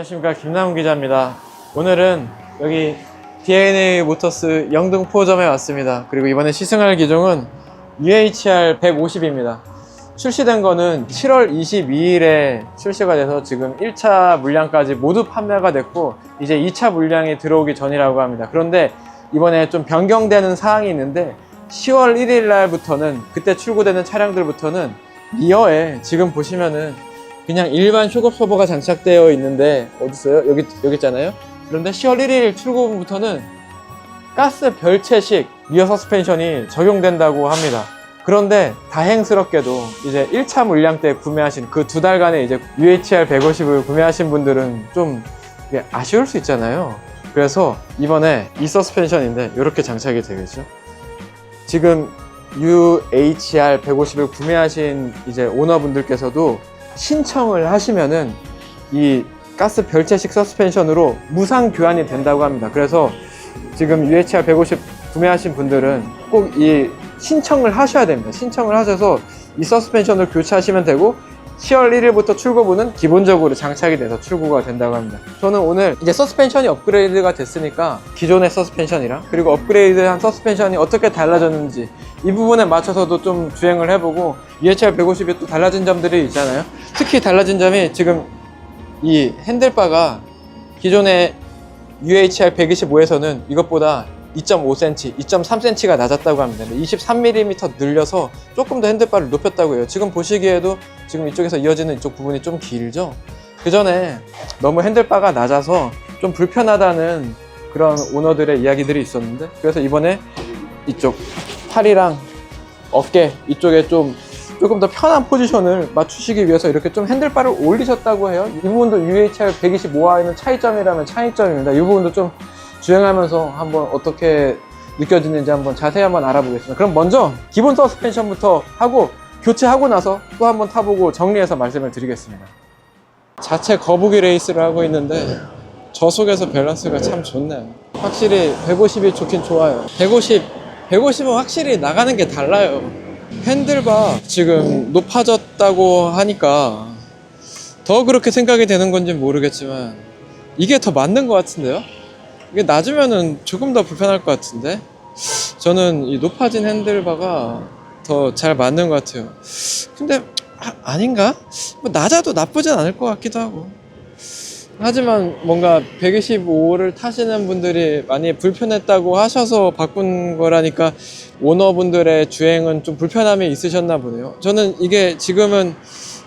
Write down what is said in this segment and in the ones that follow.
안녕하십니까 김남훈 기자입니다. 오늘은 여기 DNA 모터스 영등포점에 왔습니다. 그리고 이번에 시승할 기종은 UHR 150입니다. 출시된 거는 7월 22일에 출시가 돼서 지금 1차 물량까지 모두 판매가 됐고 이제 2차 물량이 들어오기 전이라고 합니다. 그런데 이번에 좀 변경되는 사항이 있는데 10월 1일 날부터는 그때 출고되는 차량들부터는 리어에 지금 보시면은 그냥 일반 쇼급 서버가 장착되어 있는데 어디 있어요? 여기 여기 있잖아요. 그런데 10월 1일 출고부터는 가스 별채식 리어 서스펜션이 적용된다고 합니다. 그런데 다행스럽게도 이제 1차 물량 때 구매하신 그 두 달간의 이제 UHR 150을 구매하신 분들은 좀 아쉬울 수 있잖아요. 그래서 이번에 이 서스펜션인데 이렇게 장착이 되겠죠. 지금 UHR 150을 구매하신 이제 오너분들께서도 신청을 하시면은 이 가스 별채식 서스펜션으로 무상 교환이 된다고 합니다. 그래서 지금 UHR 150 구매하신 분들은 꼭 이 신청을 하셔야 됩니다. 신청을 하셔서 이 서스펜션을 교체하시면 되고 10월 1일부터 출고분은 기본적으로 장착이 돼서 출고가 된다고 합니다. 저는 오늘 이제 서스펜션이 업그레이드가 됐으니까 기존의 서스펜션이랑 그리고 업그레이드한 서스펜션이 어떻게 달라졌는지 이 부분에 맞춰서도 좀 주행을 해보고 UHR 150이 또 달라진 점들이 있잖아요. 특히 달라진 점이 지금 이 핸들바가 기존의 UHR 125에서는 이것보다 2.5cm, 2.3cm가 낮았다고 합니다. 23mm 늘려서 조금 더 핸들바를 높였다고 해요. 지금 보시기에도 지금 이쪽에서 이어지는 이쪽 부분이 좀 길죠? 그 전에 너무 핸들바가 낮아서 좀 불편하다는 그런 오너들의 이야기들이 있었는데 그래서 이번에 이쪽 팔이랑 어깨 이쪽에 좀 조금 더 편한 포지션을 맞추시기 위해서 이렇게 좀 핸들바를 올리셨다고 해요. 이 부분도 UHR 125와는 차이점이라면 차이점입니다. 이 부분도 좀 주행하면서 한번 어떻게 느껴지는지 한번 자세히 한번 알아보겠습니다. 그럼 먼저 기본 서스펜션부터 하고 교체하고 나서 또 한번 타보고 정리해서 말씀을 드리겠습니다. 자체 거북이 레이스를 하고 있는데 저속에서 밸런스가 참 좋네요. 확실히 150이 좋긴 좋아요. 150, 150은 확실히 나가는 게 달라요. 핸들바 지금 높아졌다고 하니까 더 그렇게 생각이 되는 건지 모르겠지만 이게 더 맞는 것 같은데요? 이게 낮으면은 조금 더 불편할 것 같은데 저는 이 높아진 핸들바가 더 잘 맞는 것 같아요. 근데 아, 닌가 뭐 낮아도 나쁘진 않을 것 같기도 하고. 하지만 뭔가 125를 타시는 분들이 많이 불편했다고 하셔서 바꾼 거라니까 오너분들의 주행은 좀 불편함이 있으셨나 보네요. 저는 이게 지금은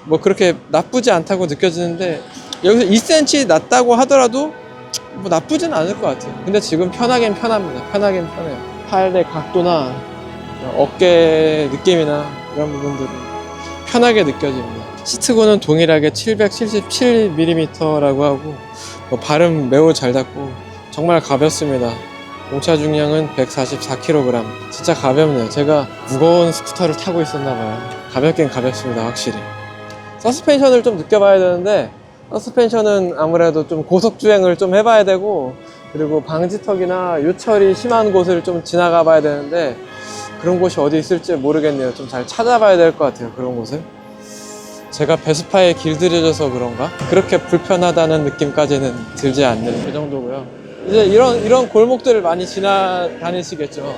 뭐 그렇게 나쁘지 않다고 느껴지는데 여기서 2cm 낮다고 하더라도 뭐 나쁘진 않을 것 같아요. 근데 지금 편하긴 편합니다. 편하긴 편해요. 팔의 각도나 어깨 느낌이나 이런 부분들은 편하게 느껴집니다. 시트고는 동일하게 777mm라고 하고 뭐 발음 매우 잘 닿고 정말 가볍습니다. 공차 중량은 144kg. 진짜 가볍네요. 제가 무거운 스쿠터를 타고 있었나 봐요. 가볍긴 가볍습니다. 확실히. 서스펜션을 좀 느껴봐야 되는데 서스펜션은 아무래도 좀 고속 주행을 좀 해봐야 되고 그리고 방지턱이나 요철이 심한 곳을 좀 지나가 봐야 되는데 그런 곳이 어디 있을지 모르겠네요. 좀 잘 찾아봐야 될 것 같아요. 그런 곳을. 제가 베스파에 길들여져서 그런가? 그렇게 불편하다는 느낌까지는 들지 않는 그 정도고요. 이제 이런 이런 골목들을 많이 지나다니시겠죠.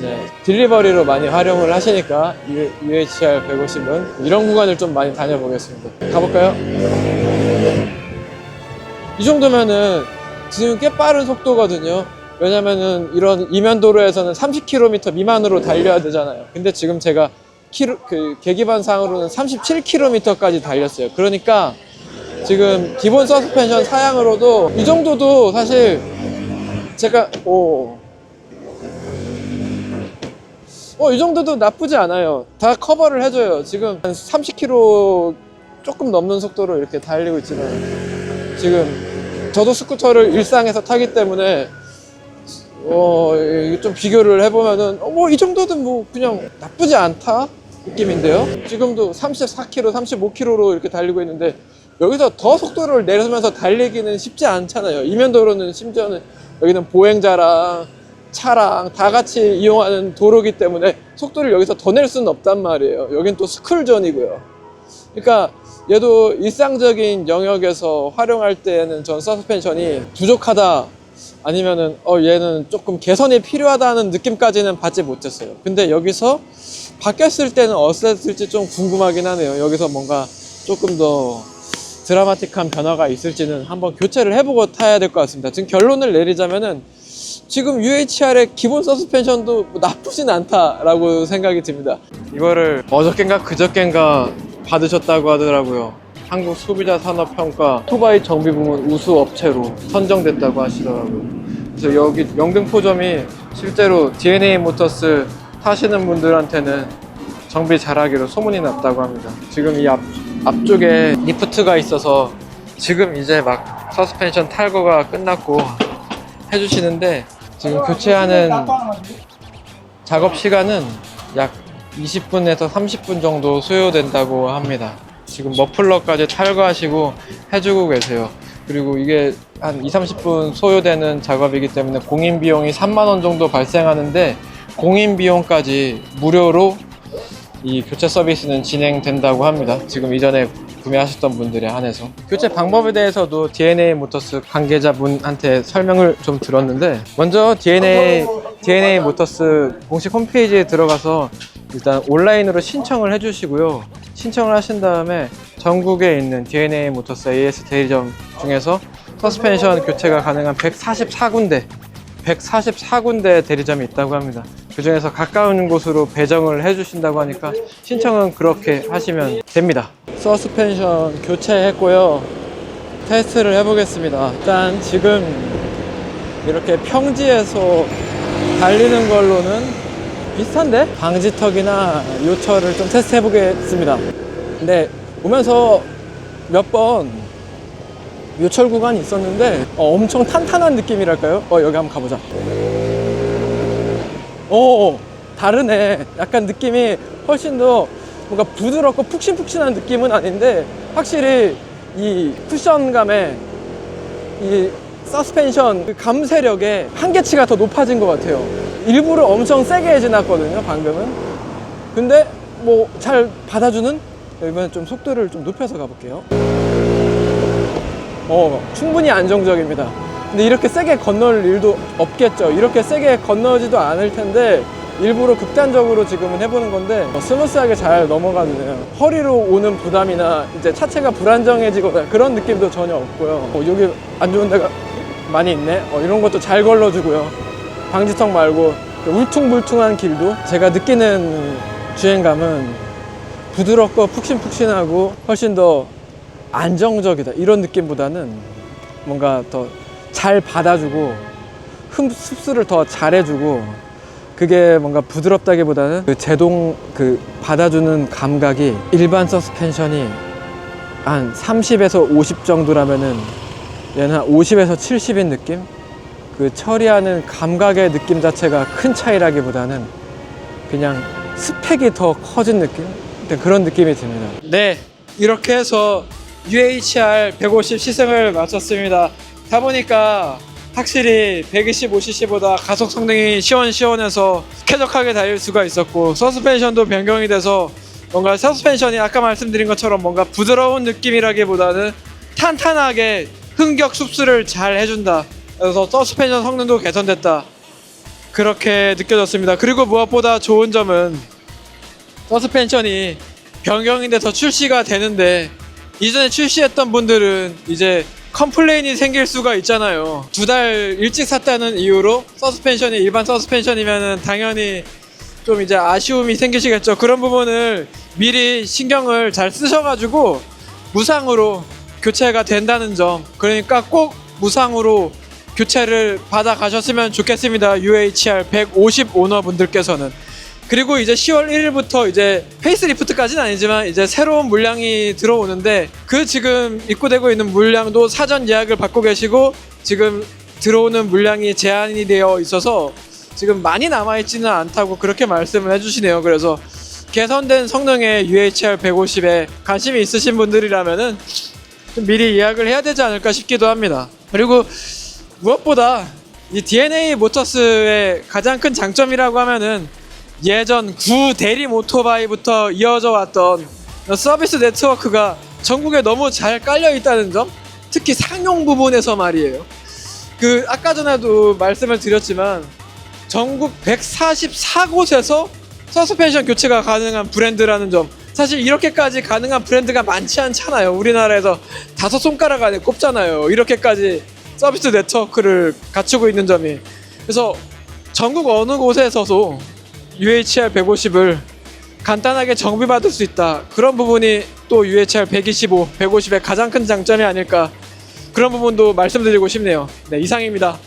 이제 딜리버리로 많이 활용을 하시니까 UHR 150은 이런 구간을 좀 많이 다녀보겠습니다. 가볼까요? 이 정도면은 지금 꽤 빠른 속도거든요. 왜냐면은 이런 이면도로에서는 30km 미만으로 달려야 되잖아요. 근데 지금 제가 키로, 그 계기판상으로는 37km까지 달렸어요. 그러니까 지금 기본 서스펜션 사양으로도 이 정도도 사실 제가 오. 어, 이 정도도 나쁘지 않아요. 다 커버를 해줘요. 지금 한 30km 조금 넘는 속도로 이렇게 달리고 있지만 지금 저도 스쿠터를 일상에서 타기 때문에 어, 좀 비교를 해보면은 어, 뭐이 정도는 뭐 그냥 나쁘지 않다 느낌인데요. 지금도 34km, 35km로 이렇게 달리고 있는데 여기서 더 속도를 내려면서 달리기는 쉽지 않잖아요. 이면도로는 심지어는 여기는 보행자랑 차랑 다 같이 이용하는 도로기 때문에 속도를 여기서 더 낼 수는 없단 말이에요. 여긴 또 스쿨존이고요. 그러니까 얘도 일상적인 영역에서 활용할 때에는 전 서스펜션이 부족하다 아니면은 어 얘는 조금 개선이 필요하다는 느낌까지는 받지 못했어요. 근데 여기서 바뀌었을 때는 어땠을지 좀 궁금하긴 하네요. 여기서 뭔가 조금 더 드라마틱한 변화가 있을지는 한번 교체를 해보고 타야 될 것 같습니다. 지금 결론을 내리자면은 지금 UHR의 기본 서스펜션도 뭐 나쁘진 않다라고 생각이 듭니다. 이거를 어저껜가 그저껜가 받으셨다고 하더라고요. 한국 소비자 산업 평가 토바이 정비 부문 우수 업체로 선정됐다고 하시더라고요. 그래서 여기 영등포점이 실제로 DNA 모터스 타시는 분들한테는 정비 잘하기로 소문이 났다고 합니다. 지금 이 앞, 앞쪽에 리프트가 있어서 지금 이제 막 서스펜션 탈거가 끝났고 해주시는데 지금 교체하는 작업 시간은 약 20분에서 30분 정도 소요된다고 합니다. 지금 머플러까지 탈거하시고 해주고 계세요. 그리고 이게 한 2, 30분 소요되는 작업이기 때문에 공인 비용이 3만 원 정도 발생하는데 공인 비용까지 무료로 이 교체 서비스는 진행된다고 합니다. 지금 이전에 구매하셨던 분들에 한해서 교체 방법에 대해서도 DNA 모터스 관계자분한테 설명을 좀 들었는데 먼저 DNA DNA 모터스 공식 홈페이지에 들어가서 일단 온라인으로 신청을 해주시고요. 신청을 하신 다음에 전국에 있는 DNA 모터스 AS 대리점 중에서 서스펜션 교체가 가능한 144군데 144군데 대리점이 있다고 합니다. 그 중에서 가까운 곳으로 배정을 해주신다고 하니까 신청은 그렇게 하시면 됩니다. 서스펜션 교체했고요. 테스트를 해보겠습니다. 일단 지금 이렇게 평지에서 달리는 걸로는 비슷한데? 방지턱이나 요철을 좀 테스트 해보겠습니다. 근데 오면서 몇 번 요철 구간이 있었는데 어, 엄청 탄탄한 느낌이랄까요? 어 여기 한번 가보자. 오 다르네. 약간 느낌이 훨씬 더 뭔가 부드럽고 푹신푹신한 느낌은 아닌데 확실히 이 쿠션감에 이 서스펜션 그 감세력의 한계치가 더 높아진 것 같아요. 일부러 엄청 세게 해지났거든요, 방금은. 근데 뭐 잘 받아주는? 이번엔 좀 속도를 좀 높여서 가볼게요. 어, 충분히 안정적입니다. 근데 이렇게 세게 건널 일도 없겠죠. 이렇게 세게 건너지도 않을 텐데 일부러 극단적으로 지금은 해보는 건데 어, 스무스하게 잘 넘어가네요. 허리로 오는 부담이나 이제 차체가 불안정해지거나 그런 느낌도 전혀 없고요. 어, 여기 안 좋은 데가 많이 있네. 어, 이런 것도 잘 걸러주고요. 방지턱 말고 울퉁불퉁한 길도 제가 느끼는 주행감은 부드럽고 푹신푹신하고 훨씬 더 안정적이다 이런 느낌보다는 뭔가 더 잘 받아주고 흠 습수를 더 잘해주고 그게 뭔가 부드럽다기보다는 그 제동 그 받아주는 감각이 일반 서스펜션이 한 30에서 50 정도라면은 얘는 한 50에서 70인 느낌? 그 처리하는 감각의 느낌 자체가 큰 차이라기보다는 그냥 스펙이 더 커진 느낌? 그런 느낌이 듭니다. 네, 이렇게 해서 UHR 150 시승을 마쳤습니다. 타보니까 확실히 125cc보다 가속 성능이 시원시원해서 쾌적하게 달릴 수가 있었고 서스펜션도 변경이 돼서 뭔가 서스펜션이 아까 말씀드린 것처럼 뭔가 부드러운 느낌이라기보다는 탄탄하게 흥격 습수를 잘 해준다. 그래서 서스펜션 성능도 개선됐다. 그렇게 느껴졌습니다. 그리고 무엇보다 좋은 점은 서스펜션이 변경이 돼서 출시가 되는데 이전에 출시했던 분들은 이제 컴플레인이 생길 수가 있잖아요. 두 달 일찍 샀다는 이유로 서스펜션이 일반 서스펜션이면은 당연히 좀 이제 아쉬움이 생기시겠죠. 그런 부분을 미리 신경을 잘 쓰셔가지고 무상으로 교체가 된다는 점. 그러니까 꼭 무상으로 교체를 받아 가셨으면 좋겠습니다. UHR 150 오너분들께서는. 그리고 이제 10월 1일부터 이제 페이스리프트까지는 아니지만 이제 새로운 물량이 들어오는데 그 지금 입고되고 있는 물량도 사전 예약을 받고 계시고 지금 들어오는 물량이 제한이 되어 있어서 지금 많이 남아있지는 않다고 그렇게 말씀을 해주시네요. 그래서 개선된 성능의 UHR 150에 관심이 있으신 분들이라면은 좀 미리 예약을 해야 되지 않을까 싶기도 합니다. 그리고 무엇보다 이 DNA 모터스의 가장 큰 장점이라고 하면은 예전 구 대리 오토바이부터 이어져 왔던 서비스 네트워크가 전국에 너무 잘 깔려 있다는 점, 특히 상용 부분에서 말이에요. 그 아까 전에도 말씀을 드렸지만 전국 144곳에서 서스펜션 교체가 가능한 브랜드라는 점. 사실 이렇게까지 가능한 브랜드가 많지 않잖아요. 우리나라에서 다섯 손가락 안에 꼽잖아요. 이렇게까지 서비스 네트워크를 갖추고 있는 점이. 그래서 전국 어느 곳에서도 UHR 150을 간단하게 정비받을 수 있다. 그런 부분이 또 UHR 125, 150의 가장 큰 장점이 아닐까. 그런 부분도 말씀드리고 싶네요. 네, 이상입니다.